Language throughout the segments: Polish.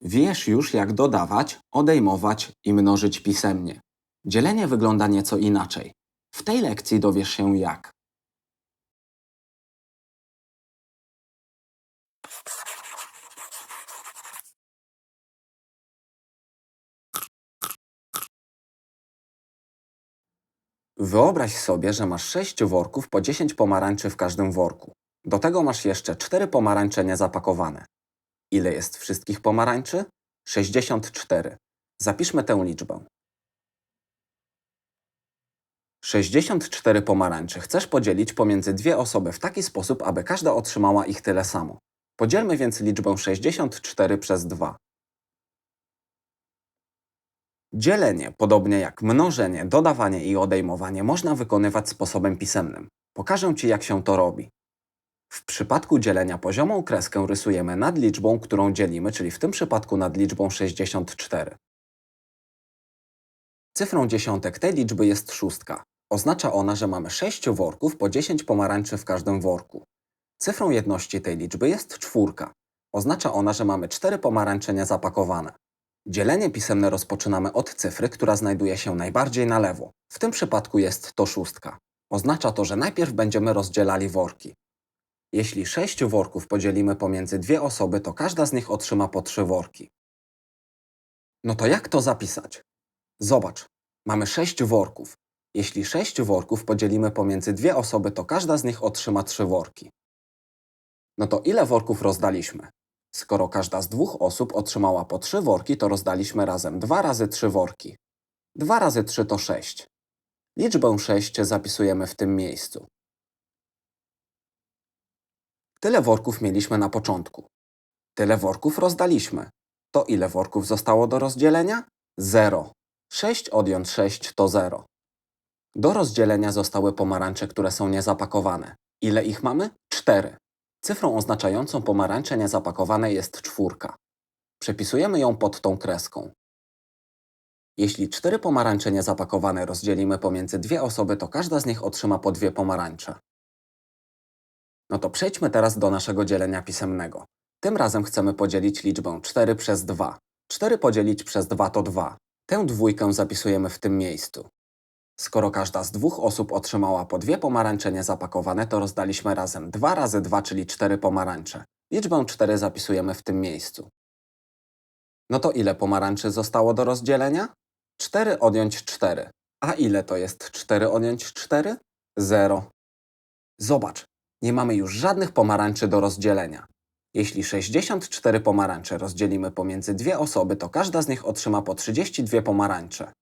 Wiesz już, jak dodawać, odejmować i mnożyć pisemnie. Dzielenie wygląda nieco inaczej. W tej lekcji dowiesz się jak. Wyobraź sobie, że masz 6 worków po 10 pomarańczy w każdym worku. Do tego masz jeszcze 4 pomarańcze niezapakowane. Ile jest wszystkich pomarańczy? 64. Zapiszmy tę liczbę. 64 pomarańcze chcesz podzielić pomiędzy dwie osoby w taki sposób, aby każda otrzymała ich tyle samo. Podzielmy więc liczbę 64 przez 2. Dzielenie, podobnie jak mnożenie, dodawanie i odejmowanie, można wykonywać sposobem pisemnym. Pokażę Ci, jak się to robi. W przypadku dzielenia poziomą kreskę rysujemy nad liczbą, którą dzielimy, czyli w tym przypadku nad liczbą 64. Cyfrą dziesiątek tej liczby jest szóstka. Oznacza ona, że mamy 6 worków po 10 pomarańczy w każdym worku. Cyfrą jedności tej liczby jest czwórka. Oznacza ona, że mamy 4 pomarańcze niezapakowane. Dzielenie pisemne rozpoczynamy od cyfry, która znajduje się najbardziej na lewo. W tym przypadku jest to szóstka. Oznacza to, że najpierw będziemy rozdzielali worki. Jeśli 6 worków podzielimy pomiędzy dwie osoby, to każda z nich otrzyma po 3 worki. No to jak to zapisać? Zobacz, mamy 6 worków. Jeśli 6 worków podzielimy pomiędzy dwie osoby, to każda z nich otrzyma 3 worki. No to ile worków rozdaliśmy? Skoro każda z dwóch osób otrzymała po 3 worki, to rozdaliśmy razem 2 razy 3 worki. 2 razy 3 to 6. Liczbę 6 zapisujemy w tym miejscu. Tyle worków mieliśmy na początku. Tyle worków rozdaliśmy. To ile worków zostało do rozdzielenia? 0. 6 odjąć 6 to 0. Do rozdzielenia zostały pomarańcze, które są niezapakowane. Ile ich mamy? 4. Cyfrą oznaczającą pomarańcze niezapakowane jest czwórka. Przepisujemy ją pod tą kreską. Jeśli cztery pomarańcze niezapakowane rozdzielimy pomiędzy dwie osoby, to każda z nich otrzyma po dwie pomarańcze. No to przejdźmy teraz do naszego dzielenia pisemnego. Tym razem chcemy podzielić liczbę 4 przez 2. 4 podzielić przez 2 to 2. Tę dwójkę zapisujemy w tym miejscu. Skoro każda z dwóch osób otrzymała po dwie pomarańcze niezapakowane, to rozdaliśmy razem 2 razy 2, czyli 4 pomarańcze. Liczbę 4 zapisujemy w tym miejscu. No to ile pomarańczy zostało do rozdzielenia? 4 odjąć 4. A ile to jest 4 odjąć 4? 0. Zobacz, nie mamy już żadnych pomarańczy do rozdzielenia. Jeśli 64 pomarańcze rozdzielimy pomiędzy dwie osoby, to każda z nich otrzyma po 32 pomarańcze.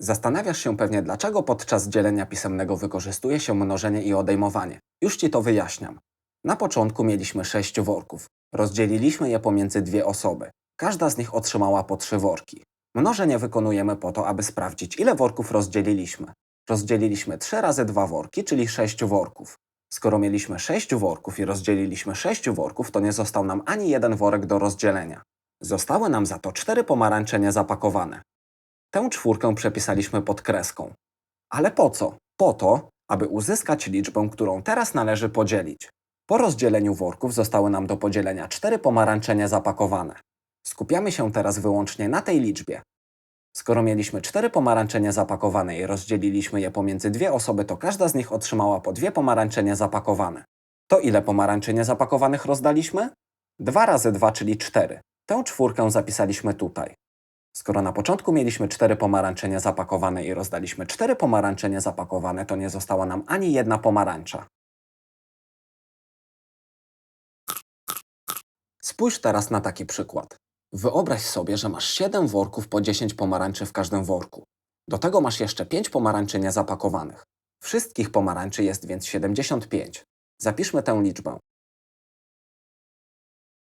Zastanawiasz się pewnie, dlaczego podczas dzielenia pisemnego wykorzystuje się mnożenie i odejmowanie. Już Ci to wyjaśniam. Na początku mieliśmy 6 worków. Rozdzieliliśmy je pomiędzy dwie osoby. Każda z nich otrzymała po 3 worki. Mnożenie wykonujemy po to, aby sprawdzić, ile worków rozdzieliliśmy. Rozdzieliliśmy 3 razy 2 worki, czyli 6 worków. Skoro mieliśmy 6 worków i rozdzieliliśmy 6 worków, to nie został nam ani jeden worek do rozdzielenia. Zostały nam za to 4 pomarańcze niezapakowane. Tę czwórkę przepisaliśmy pod kreską. Ale po co? Po to, aby uzyskać liczbę, którą teraz należy podzielić. Po rozdzieleniu worków zostały nam do podzielenia 4 pomarańcze niezapakowane. Skupiamy się teraz wyłącznie na tej liczbie. Skoro mieliśmy 4 pomarańcze niezapakowane i rozdzieliliśmy je pomiędzy dwie osoby, to każda z nich otrzymała po dwie pomarańcze niezapakowane. To ile pomarańczy niezapakowanych rozdaliśmy? 2 razy 2, czyli 4. Tę czwórkę zapisaliśmy tutaj. Skoro na początku mieliśmy 4 pomarańcze niezapakowane i rozdaliśmy 4 pomarańcze niezapakowane, to nie została nam ani jedna pomarańcza. Spójrz teraz na taki przykład. Wyobraź sobie, że masz 7 worków po 10 pomarańczy w każdym worku. Do tego masz jeszcze 5 pomarańczy niezapakowanych. Wszystkich pomarańczy jest więc 75. Zapiszmy tę liczbę.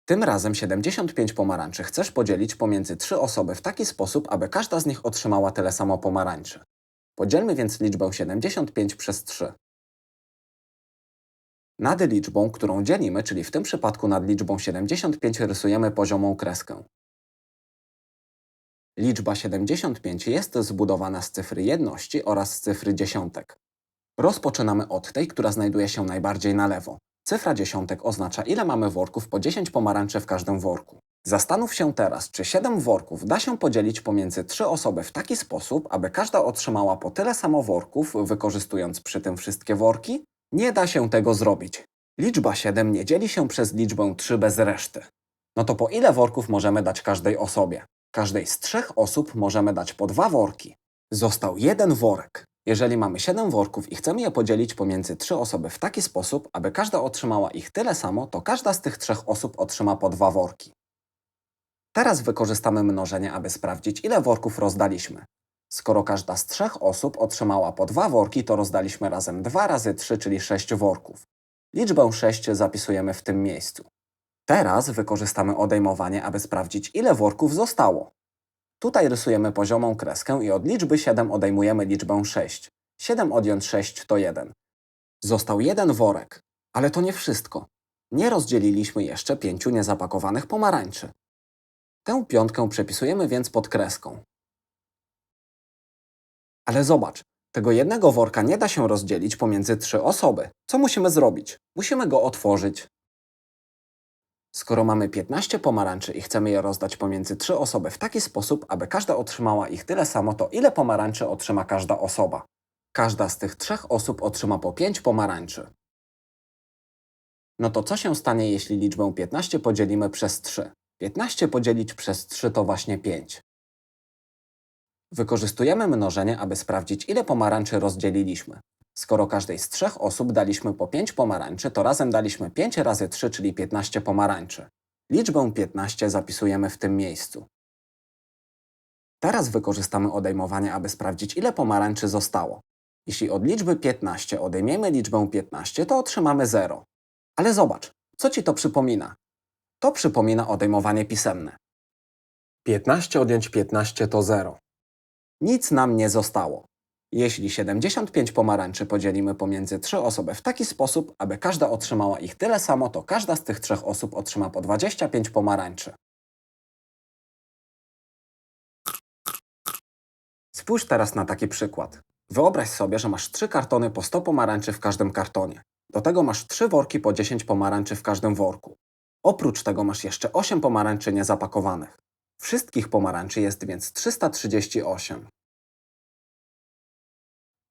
Tym razem 75 pomarańczy chcesz podzielić pomiędzy 3 osoby w taki sposób, aby każda z nich otrzymała tyle samo pomarańczy. Podzielmy więc liczbę 75 przez 3. Nad liczbą, którą dzielimy, czyli w tym przypadku nad liczbą 75 rysujemy poziomą kreskę. Liczba 75 jest zbudowana z cyfry jedności oraz z cyfry dziesiątek. Rozpoczynamy od tej, która znajduje się najbardziej na lewo. Cyfra dziesiątek oznacza, ile mamy worków po 10 pomarańczy w każdym worku. Zastanów się teraz, czy 7 worków da się podzielić pomiędzy 3 osoby w taki sposób, aby każda otrzymała po tyle samo worków, wykorzystując przy tym wszystkie worki? Nie da się tego zrobić. Liczba 7 nie dzieli się przez liczbę 3 bez reszty. No to po ile worków możemy dać każdej osobie? Każdej z trzech osób możemy dać po dwa worki. Został jeden worek. Jeżeli mamy 7 worków i chcemy je podzielić pomiędzy trzy osoby w taki sposób, aby każda otrzymała ich tyle samo, to każda z tych trzech osób otrzyma po dwa worki. Teraz wykorzystamy mnożenie, aby sprawdzić, ile worków rozdaliśmy. Skoro każda z trzech osób otrzymała po dwa worki, to rozdaliśmy razem 2 razy 3, czyli 6 worków. Liczbę 6 zapisujemy w tym miejscu. Teraz wykorzystamy odejmowanie, aby sprawdzić, ile worków zostało. Tutaj rysujemy poziomą kreskę i od liczby 7 odejmujemy liczbę 6. 7 odjąć 6 to 1. Został jeden worek, ale to nie wszystko. Nie rozdzieliliśmy jeszcze pięciu niezapakowanych pomarańczy. Tę piątkę przepisujemy więc pod kreską. Ale zobacz, tego jednego worka nie da się rozdzielić pomiędzy trzy osoby. Co musimy zrobić? Musimy go otworzyć. Skoro mamy 15 pomarańczy i chcemy je rozdać pomiędzy trzy osoby w taki sposób, aby każda otrzymała ich tyle samo, to ile pomarańczy otrzyma każda osoba? Każda z tych trzech osób otrzyma po 5 pomarańczy. No to co się stanie, jeśli liczbę 15 podzielimy przez 3? 15 podzielić przez 3 to właśnie 5. Wykorzystujemy mnożenie, aby sprawdzić, ile pomarańczy rozdzieliliśmy. Skoro każdej z trzech osób daliśmy po 5 pomarańczy, to razem daliśmy 5 razy 3, czyli 15 pomarańczy. Liczbę 15 zapisujemy w tym miejscu. Teraz wykorzystamy odejmowanie, aby sprawdzić, ile pomarańczy zostało. Jeśli od liczby 15 odejmiemy liczbę 15, to otrzymamy 0. Ale zobacz, co ci to przypomina? To przypomina odejmowanie pisemne. 15 odjąć 15 to 0. Nic nam nie zostało. Jeśli 75 pomarańczy podzielimy pomiędzy trzy osoby w taki sposób, aby każda otrzymała ich tyle samo, to każda z tych trzech osób otrzyma po 25 pomarańczy. Spójrz teraz na taki przykład. Wyobraź sobie, że masz trzy kartony po 100 pomarańczy w każdym kartonie. Do tego masz trzy worki po 10 pomarańczy w każdym worku. Oprócz tego masz jeszcze 8 pomarańczy niezapakowanych. Wszystkich pomarańczy jest więc 338.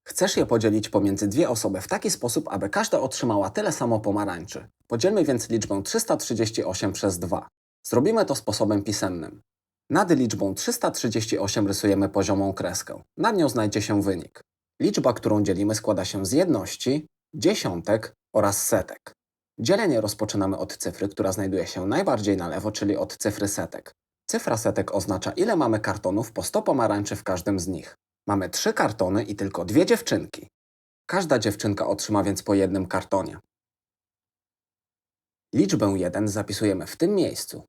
Chcesz je podzielić pomiędzy dwie osoby w taki sposób, aby każda otrzymała tyle samo pomarańczy. Podzielmy więc liczbę 338 przez 2. Zrobimy to sposobem pisemnym. Nad liczbą 338 rysujemy poziomą kreskę. Nad nią znajdzie się wynik. Liczba, którą dzielimy składa się z jedności, dziesiątek oraz setek. Dzielenie rozpoczynamy od cyfry, która znajduje się najbardziej na lewo, czyli od cyfry setek. Cyfra setek oznacza, ile mamy kartonów po 100 pomarańczy w każdym z nich. Mamy trzy kartony i tylko dwie dziewczynki. Każda dziewczynka otrzyma więc po jednym kartonie. Liczbę 1 zapisujemy w tym miejscu.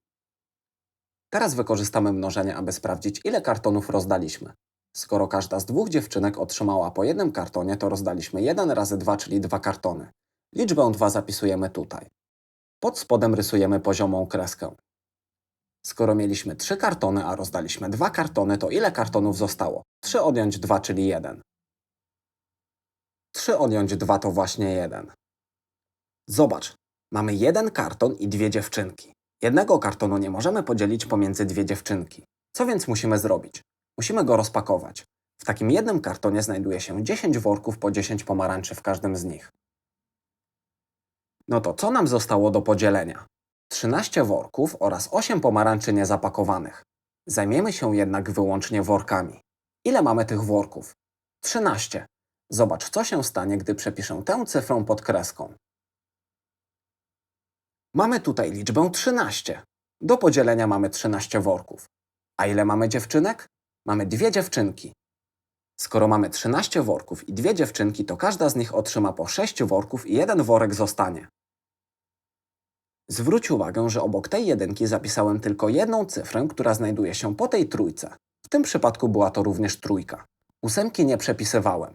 Teraz wykorzystamy mnożenie, aby sprawdzić, ile kartonów rozdaliśmy. Skoro każda z dwóch dziewczynek otrzymała po jednym kartonie, to rozdaliśmy 1 razy 2, czyli dwa kartony. Liczbę 2 zapisujemy tutaj. Pod spodem rysujemy poziomą kreskę. Skoro mieliśmy 3 kartony, a rozdaliśmy 2 kartony, to ile kartonów zostało? 3 odjąć 2, czyli 1. 3 odjąć 2 to właśnie 1. Zobacz, mamy jeden karton i dwie dziewczynki. Jednego kartonu nie możemy podzielić pomiędzy dwie dziewczynki. Co więc musimy zrobić? Musimy go rozpakować. W takim jednym kartonie znajduje się 10 worków po 10 pomarańczy w każdym z nich. No to co nam zostało do podzielenia? 13 worków oraz 8 pomarańczy niezapakowanych. Zajmiemy się jednak wyłącznie workami. Ile mamy tych worków? 13. Zobacz, co się stanie, gdy przepiszę tę cyfrę pod kreską. Mamy tutaj liczbę 13. Do podzielenia mamy 13 worków. A ile mamy dziewczynek? Mamy dwie dziewczynki. Skoro mamy 13 worków i dwie dziewczynki, to każda z nich otrzyma po 6 worków i jeden worek zostanie. Zwróć uwagę, że obok tej jedynki zapisałem tylko jedną cyfrę, która znajduje się po tej trójce. W tym przypadku była to również trójka. Ósemki nie przepisywałem.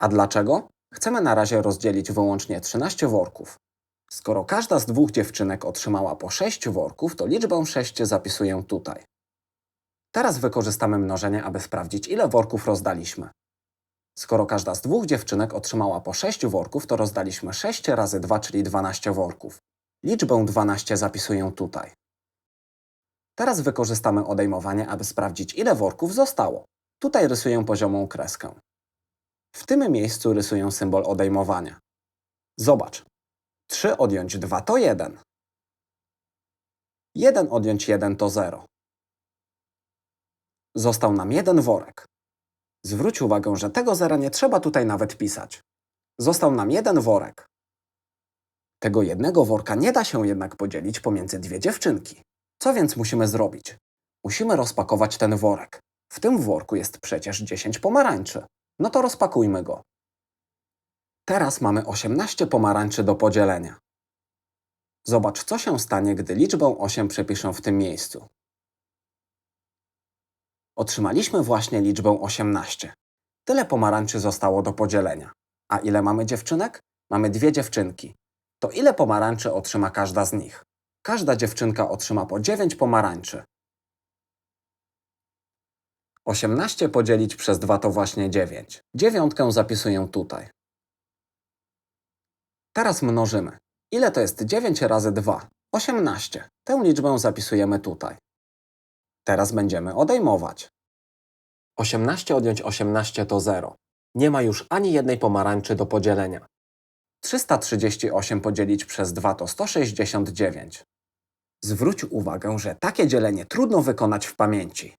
A dlaczego? Chcemy na razie rozdzielić wyłącznie 13 worków. Skoro każda z dwóch dziewczynek otrzymała po 6 worków, to liczbę 6 zapisuję tutaj. Teraz wykorzystamy mnożenie, aby sprawdzić, ile worków rozdaliśmy. Skoro każda z dwóch dziewczynek otrzymała po 6 worków, to rozdaliśmy 6 razy 2, czyli 12 worków. Liczbę 12 zapisuję tutaj. Teraz wykorzystamy odejmowanie, aby sprawdzić, ile worków zostało. Tutaj rysuję poziomą kreskę. W tym miejscu rysuję symbol odejmowania. Zobacz. 3 odjąć 2 to 1. 1 odjąć 1 to 0. Został nam jeden worek. Zwróć uwagę, że tego zera nie trzeba tutaj nawet pisać. Został nam jeden worek. Tego jednego worka nie da się jednak podzielić pomiędzy dwie dziewczynki. Co więc musimy zrobić? Musimy rozpakować ten worek. W tym worku jest przecież 10 pomarańczy. No to rozpakujmy go. Teraz mamy 18 pomarańczy do podzielenia. Zobacz, co się stanie, gdy liczbę 8 przepiszę w tym miejscu. Otrzymaliśmy właśnie liczbę 18. Tyle pomarańczy zostało do podzielenia. A ile mamy dziewczynek? Mamy dwie dziewczynki. To ile pomarańczy otrzyma każda z nich? Każda dziewczynka otrzyma po 9 pomarańczy. 18 podzielić przez 2 to właśnie 9. Dziewiątkę zapisuję tutaj. Teraz mnożymy. Ile to jest 9 razy 2? 18. Tę liczbę zapisujemy tutaj. Teraz będziemy odejmować. 18 odjąć 18 to 0. Nie ma już ani jednej pomarańczy do podzielenia. 338 podzielić przez 2 to 169. Zwróć uwagę, że takie dzielenie trudno wykonać w pamięci.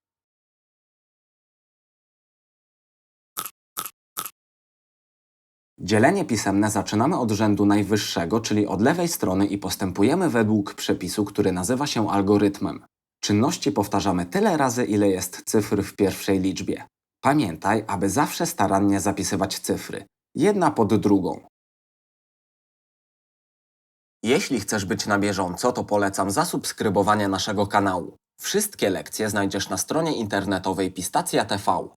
Dzielenie pisemne zaczynamy od rzędu najwyższego, czyli od lewej strony i postępujemy według przepisu, który nazywa się algorytmem. Czynności powtarzamy tyle razy, ile jest cyfr w pierwszej liczbie. Pamiętaj, aby zawsze starannie zapisywać cyfry, jedna pod drugą. Jeśli chcesz być na bieżąco, to polecam zasubskrybowanie naszego kanału. Wszystkie lekcje znajdziesz na stronie internetowej Pistacja TV.